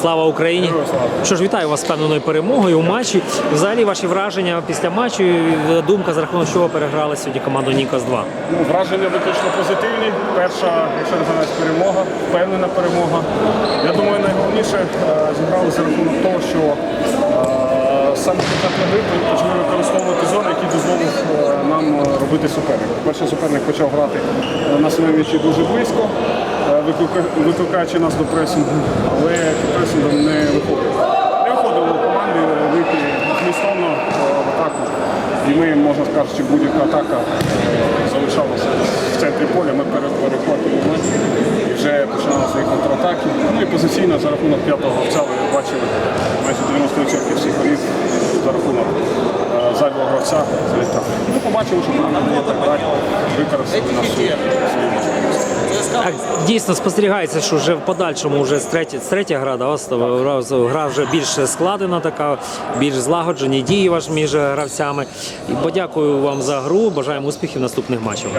Слава Україні! Що ж, вітаю вас з певненою перемогою у матчі. Взагалі ваші враження після матчу, і думка за рахунок чого переграли сьогодні команду Нікос 2. Ну, враження виключно позитивні. Перша, якщо не помиляюсь, перемога, впевнена перемога. Я думаю, найголовніше е, зіграли за рахунок того, що е, саме гри почали використовувати зони, які дозволив е, нам робити суперник. Перший суперник почав грати на своєму м'ячі дуже близько, викликаючи нас до пресингу, але під пресингом не виходив. Не виходило команди вийти змістовно е, в атаку. І ми, можна сказати, будь-яка атака е, залишалася в центрі поля, ми пере- перехватували і вже починалися їх контратаки. Ну і позиційно за рахунок п'ятого гравця ви бачили майже 90% всіх голів за рахунок е, заднього гравця залітав. Ну, побачили, що нам було так далі, використали наші свої Так, дійсно спостерігається, що вже в подальшому вже з третя, з третя гра, да, гра вже більш складена, така, більш злагоджені дії ваш між гравцями. І подякую вам за гру. Бажаємо успіхів в наступних матчах.